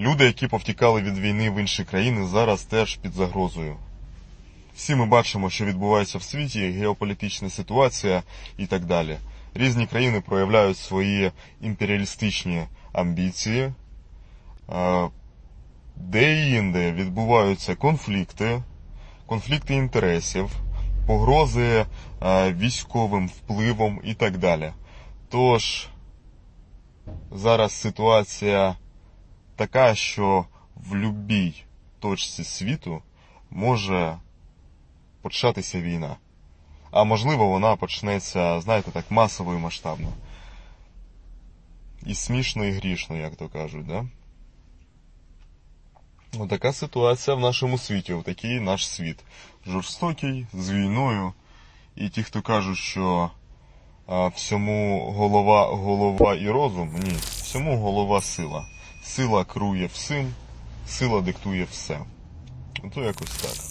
Люди, які повтікали від війни в інші країни, зараз теж під загрозою. Всі ми бачимо, що відбувається в світі, геополітична ситуація і так далі. Різні країни проявляють свої імперіалістичні амбіції, де і інде відбуваються конфлікти, конфлікти інтересів, погрози військовим впливом і так далі. Тож зараз ситуація така, що в будь-якій точці світу може початися війна. А можливо, вона почнеться, знаєте, так масово і масштабно. І смішно, і грішно, як то кажуть, да? Отака ситуація в нашому світі, отакий наш світ. Жорстокий, з війною. І ті, хто кажуть, що а, всьому голова, голова і розум, ні, всьому голова сила. Сила керує всім, сила диктує все. То якось так.